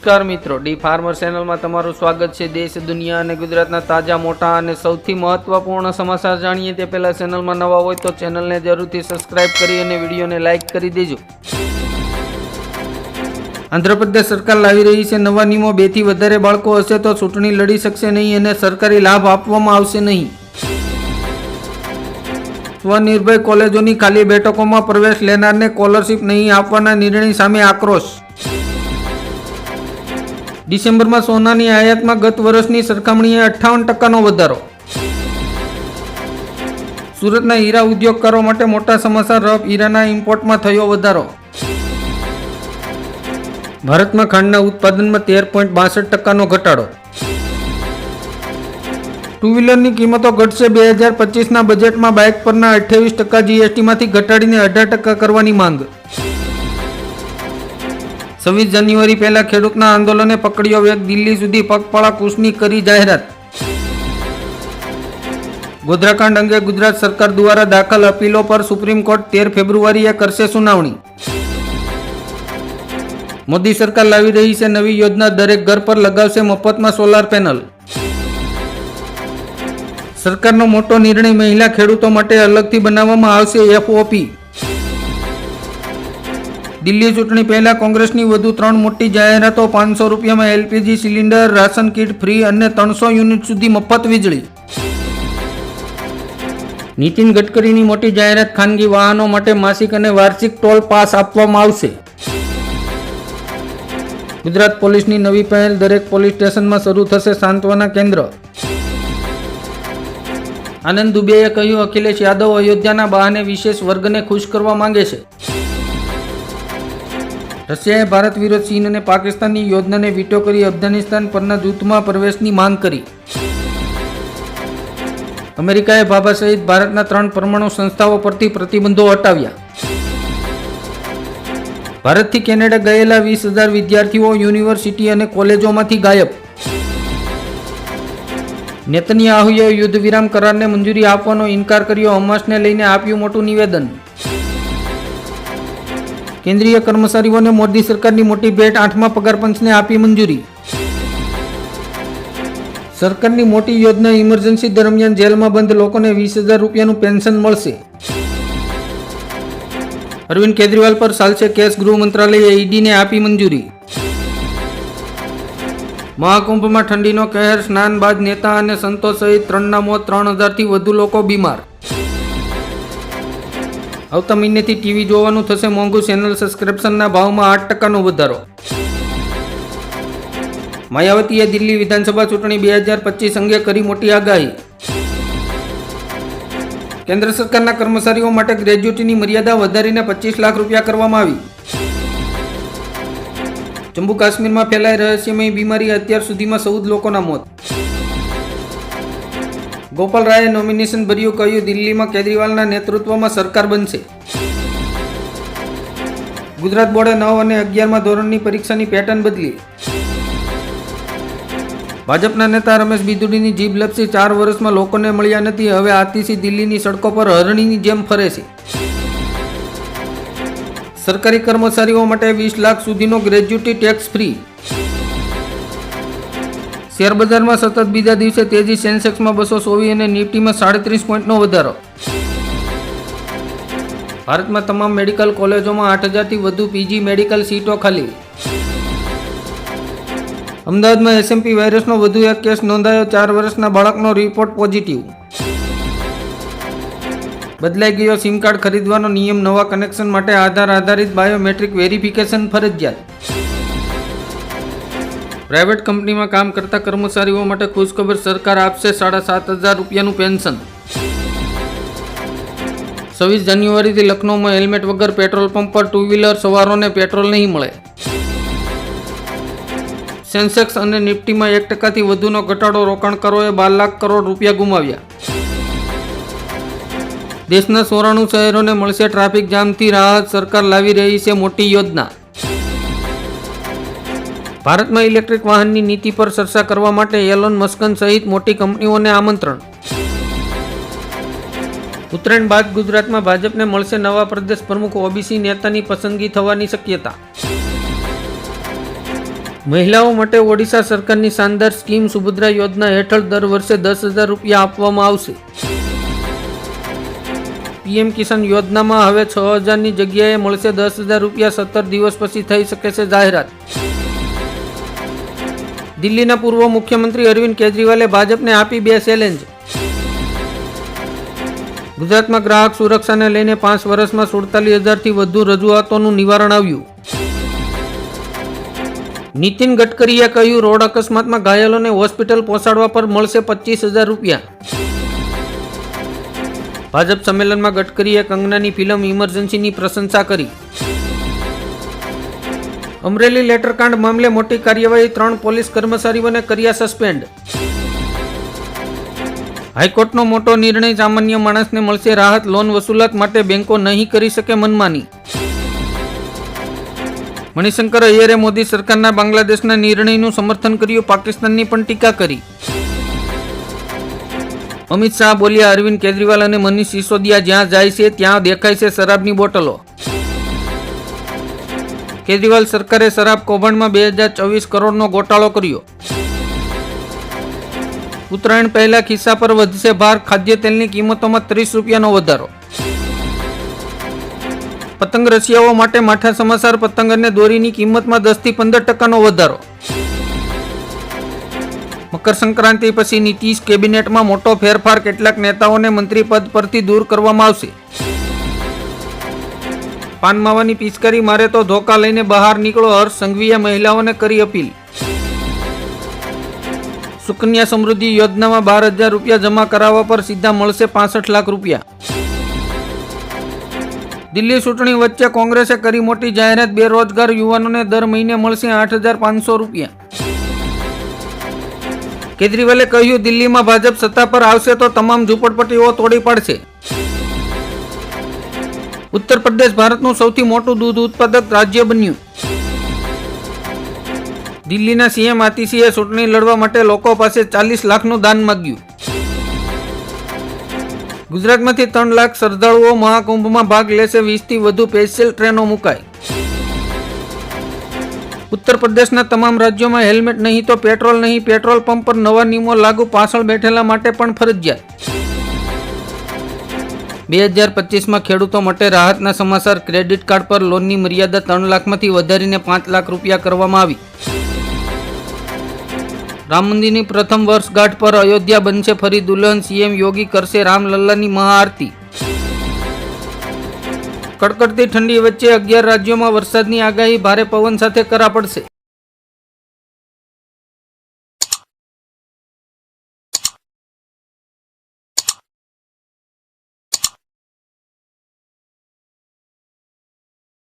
નમસ્કાર મિત્રો. D farmer ચેનલમાં તમારું સ્વાગત છે. દેશ, દુનિયા અને ગુજરાતના તાજા, મોટા અને સૌથી મહત્વપૂર્ણ સમાચાર જાણીએ તે પહેલા ચેનલમાં નવા હોય તો ચેનલને જરૂરથી સબસ્ક્રાઇબ કરી અને વિડીયોને લાઇક કરી દેજો. આંધ્રપ્રદેશ સરકાર લાવી રહી છે નવા નિયમો. બેથી વધારે બાળકો હશે તો ચૂંટણી લડી શકશે નહીં અને સરકારી લાભ આપવામાં આવશે નહીં. સ્વનિર્ભય કોલેજોની ખાલી બેઠકોમાં પ્રવેશ લેનારને સ્કોલરશીપ નહીં આપવાના નિર્ણય સામે આક્રોશ. ડિસેમ્બરમાં સોનાની આયાતમાં ગત વર્ષની સરખામણીએ અઠ્ઠાવન ટકાનો વધારો. સુરતના હીરા ઉદ્યોગકારો માટે મોટા સમાચાર, રફ હીરાના ઇમ્પોર્ટમાં થયો વધારો. ભારતમાં ખાંડના ઉત્પાદનમાં તેર પોઈન્ટ બાસઠ ટકાનો ઘટાડો. ટુ વ્હીલરની કિંમતો ઘટશે બે હજાર પચીસના બજેટમાં બાઇક પરના અઠ્યાવીસ ટકા જીએસટીમાંથી ઘટાડીને અઢાર ટકા કરવાની માંગ. છવ્વીસ જાન્યુઆરી પહેલા ખેડૂતના આંદોલને પકડ્યો વેગ, દિલ્હી સુધી પગપાળા કૂશની કરી જાહેરાત. ગોધરાકાંડ અંગે ગુજરાત સરકાર દ્વારા દાખલ અપીલો પર સુપ્રીમ કોર્ટ તેર ફેબ્રુઆરીએ કરશે સુનાવણી. મોદી સરકાર લાવી રહી છે નવી યોજના, દરેક ઘર પર લગાવશે મફતમાં સોલાર પેનલ. સરકારનો મોટો નિર્ણય મહિલા ખેડૂતો માટે અલગથી બનાવવામાં આવશે એફઓપી. દિલ્હી ચૂંટણી પહેલા કોંગ્રેસની વધુ ત્રણ મોટી જાહેરાતો, પાંચસો રૂપિયામાં LPG cylinder, ration kit free અને ત્રણસો યુનિટ સુધી મફત વીજળી. નીતિન ગડકરીની મોટી જાહેરાત ખાનગી વાહનો માટે માસિક અને વાર્ષિક ટોલ પાસ આપવામાં આવશે. ગુજરાત પોલીસની નવી પહેલ દરેક પોલીસ સ્ટેશનમાં શરૂ થશે સાંત્વના કેન્દ્ર. આનંદ દુબેએ કહ્યું, અખિલેશ યાદવ અયોધ્યાના બહાને વિશેષ વર્ગને ખુશ કરવા માંગે છે. રશિયાએ ભારત વિરોધ ચીન અને પાકિસ્તાનની યોજનાને વીટો કરી અફઘાનિસ્તાન પરના જૂથમાં પ્રવેશની માંગ કરી. અમેરિકાએ ભાભા સહિત ભારતના ત્રણ પરમાણુ સંસ્થાઓ પરથી પ્રતિબંધો હટાવ્યા. ભારતથી કેનેડા ગયેલા વીસ હજાર વિદ્યાર્થીઓ યુનિવર્સિટી અને કોલેજોમાંથી ગાયબ. નેતન્યાહુએ યુદ્ધ વિરામ કરારને મંજૂરી આપવાનો ઇનકાર કર્યો, હમાસને લઈને આપ્યું મોટું નિવેદન. કેન્દ્રીય કર્મચારીઓને મોદી સરકારની મોટી ભેટ આઠમા પગાર પંચને આપી મંજૂરી. સરકારની મોટી યોજના ઇમરજન્સી દરમિયાન જેલમાં બંધ લોકોને વીસ હજાર રૂપિયાનું પેન્શન મળશે. અરવિંદ કેજરીવાલ પર ચાલશે કેસ, ગૃહ મંત્રાલયે ઈડીને આપી મંજૂરી. મહાકુંભમાં ઠંડીનો કહેર, સ્નાન બાદ નેતા અને સંતો સહિત ત્રણના મોત ત્રણ હજારથી વધુ લોકો બીમાર. આવતા મહિનેથી ટીવી જોવાનું થશે મોંઘું ચેનલ સબસ્ક્રિપ્શનના ભાવમાં આઠ ટકાનો વધારો. માયાવતીએ દિલ્હી વિધાનસભા ચૂંટણી બે હજાર પચીસ અંગે કરી મોટી આગાહી. કેન્દ્ર સરકારના કર્મચારીઓ માટે ગ્રેજ્યુટીની મર્યાદા વધારીને પચીસ લાખ રૂપિયા કરવામાં આવી. જમ્મુ કાશ્મીરમાં ફેલાઈ રહસ્યમય બીમારી અત્યાર સુધીમાં ચૌદ લોકોના મોત. ગોપાલ રાયે નોમિનેશન ભર્યું કહ્યું, દિલ્હીમાં કેજરીવાલના નેતૃત્વમાં સરકાર બનશે. ગુજરાત બોર્ડે નવ અને અગિયારમાં ધોરણની પરીક્ષાની પેટર્ન બદલી. ભાજપના નેતા રમેશ બિદુડીની જીભ લપસી ચાર વર્ષમાં લોકોને મળ્યા નથી, હવે આતિશી દિલ્હીની સડકો પર હરણીની જેમ ફરે છે. સરકારી કર્મચારીઓ માટે વીસ લાખ સુધીનો ગ્રેજ્યુટી ટેક્સ ફ્રી શેર બજારમાં સતત બીજા દિવસે તેજી સેન્સેક્સમાં બસો સોવી અને નિફ્ટીમાં સાડત્રીસ પોઈન્ટનો વધારો. ભારતમાં તમામ મેડિકલ કોલેજોમાં આઠ હજારથી વધુ પીજી મેડિકલ સીટો ખાલી. અમદાવાદમાં એસએમપી વાયરસનો વધુ એક કેસ નોંધાયો, ચાર વર્ષના બાળકનો રિપોર્ટ પોઝિટિવ. બદલાઈ ગયો સિમ કાર્ડ ખરીદવાનો નિયમ નવા કનેક્શન માટે આધાર આધારિત બાયોમેટ્રિક વેરિફિકેશન ફરજિયાત. પ્રાઇવેટ કંપનીમાં કામ કરતા કર્મચારીઓ માટે ખુશખબર સરકાર આપશે સાડા સાત હજાર રૂપિયાનું પેન્શન. છવ્વીસ જાન્યુઆરીથી લખનૌમાં હેલ્મેટ વગર પેટ્રોલ પંપ પર ટુ વ્હીલર સવારોને પેટ્રોલ નહીં મળે. સેન્સેક્સ અને નિફ્ટીમાં એક ટકાથી વધુનો ઘટાડો રોકાણકારોએ બાર લાખ કરોડ રૂપિયા ગુમાવ્યા. દેશના સોરાણું શહેરોને મળશે ટ્રાફિક જામથી રાહત સરકાર લાવી રહી છે મોટી યોજના. ભારતમાં ઇલેક્ટ્રિક વાહનની નીતિ પર ચર્ચા કરવા માટે એલોન મસ્કન સહિત મોટી કંપનીઓને આમંત્રણ. ઉત્તરાયણ બાદ ગુજરાતમાં ભાજપને મળશે નવા પ્રદેશ પ્રમુખ ઓબીસી નેતાની પસંદગી થવાની શક્યતા. મહિલાઓ માટે ઓડિશા સરકારની શાનદાર સ્કીમ સુભદ્રા યોજના હેઠળ દર વર્ષે દસ હજાર રૂપિયા આપવામાં આવશે. પીએમ કિસાન યોજનામાં હવે છ હજારની જગ્યાએ મળશે દસ હજાર રૂપિયા સત્તર દિવસ પછી થઈ શકે છે જાહેરાત. દિલ્હીના પૂર્વ મુખ્યમંત્રી અરવિંદ કેજરીવાલે ભાજપને આપી બે ચેલેન્જ. ગુજરાતમાં ગ્રાહક સુરક્ષાને લઈને પાંચ વર્ષમાં સુડતાલીસ હજારથી વધુ રજૂઆતોનું નિવારણ આવ્યું. નીતિન ગડકરીએ કહ્યું, રોડ અકસ્માતમાં ઘાયલોને હોસ્પિટલ પહોંચાડવા પર મળશે પચીસ હજાર રૂપિયા. ભાજપ સંમેલનમાં ગડકરીએ કંગનાની ફિલ્મ ઇમરજન્સીની પ્રશંસા કરી. અમરેલી લેટરકાંડ મામલે મોટી કાર્યવાહી ત્રણ પોલીસ કર્મચારીઓને કર્યા સસ્પેન્ડ. હાઈકોર્ટનો મોટો નિર્ણય સામાન્ય માણસને મળશે રાહત, લોન વસૂલાત માટે બેંકો નહીં કરી શકે મનમાની. મણિશંકર અય્યરે મોદી સરકારના બાંગ્લાદેશના નિર્ણયનું સમર્થન કર્યું, પાકિસ્તાનની પણ ટીકા કરી. અમિત શાહ બોલ્યા, અરવિંદ કેજરીવાલ અને મનીષ સિસોદિયા જ્યાં જાય છે, ત્યાં દેખાય છે શરાબની બોટલો. કેજરીવાલ સરકારે શરાબ કૌભાંડમાં બે હજાર ચોવીસ કરોડનો ગોટાળો કર્યો. ઉત્તરાયણ પહેલા ખિસ્સા પર વધશે ભાર, ખાદ્ય તેલની કિંમતોમાં ત્રીસ રૂપિયાનો વધારો. પતંગ રસિયાઓ માટે માઠા સમાચાર, પતંગ અને દોરીની કિંમતમાં દસથી પંદર ટકાનો વધારો. મકર સંક્રાંતિ પછી નીતિશ કેબિનેટમાં મોટો ફેરફાર, કેટલાક નેતાઓને મંત્રી પદ પરથી દૂર કરવામાં આવશે. પાન માવાની પિચકારી મારે તો ધોકા લઈને બહાર નીકળો હર્ષ સંઘવીએ મહિલાઓને કરી અપીલ. સુકન્યા સમૃદ્ધિ યોજનામાં બાર હજાર રૂપિયા જમા કરાવવા પર સીધા મળશે પાસઠ લાખ રૂપિયા. દિલ્હી ચૂંટણી વચ્ચે કોંગ્રેસે કરી મોટી જાહેરાત, બેરોજગાર યુવાનોને દર મહિને મળશે આઠ હજાર પાંચસો રૂપિયા. કેજરીવાલે કહ્યું, દિલ્હીમાં ભાજપ સત્તા પર આવશે તો તમામ ઝૂંપડપટ્ટીઓ તોડી પાડશે. ઉત્તર પ્રદેશ ભારતનું સૌથી મોટું દૂધ ઉત્પાદક રાજ્ય બન્યું. દિલ્હીના સીએમ આતિશીએ ચૂંટણી લડવા માટે લોકો પાસે ચાલીસ લાખનું દાન માગ્યું. ગુજરાતમાંથી ત્રણ લાખ શ્રદ્ધાળુઓ મહાકુંભમાં ભાગ લેશે, વીસથી વધુ સ્પેશિયલ ટ્રેનો મુકાઈ. ઉત્તર પ્રદેશના તમામ રાજ્યોમાં હેલ્મેટ નહીં તો પેટ્રોલ નહીં, પેટ્રોલ પંપ પર નવા નિયમો લાગુ પાછળ બેઠેલા માટે પણ ફરજિયાત. બે હજાર પચીસમાં ખેડૂતો માટે રાહતના સમાચાર ક્રેડિટ કાર્ડ પર લોનની મર્યાદા ત્રણ લાખમાંથી વધારીને પાંચ લાખ રૂપિયા કરવામાં આવી. રામ મંદિરની પ્રથમ વર્ષગાંઠ પર અયોધ્યા બનશે ફરી દુલ્હન સીએમ યોગી કરશે રામલલ્લાની મહાઆરતી. કડકડતી ઠંડી વચ્ચે અગિયાર રાજ્યોમાં વરસાદની આગાહી, ભારે પવન સાથે કરા પડશે.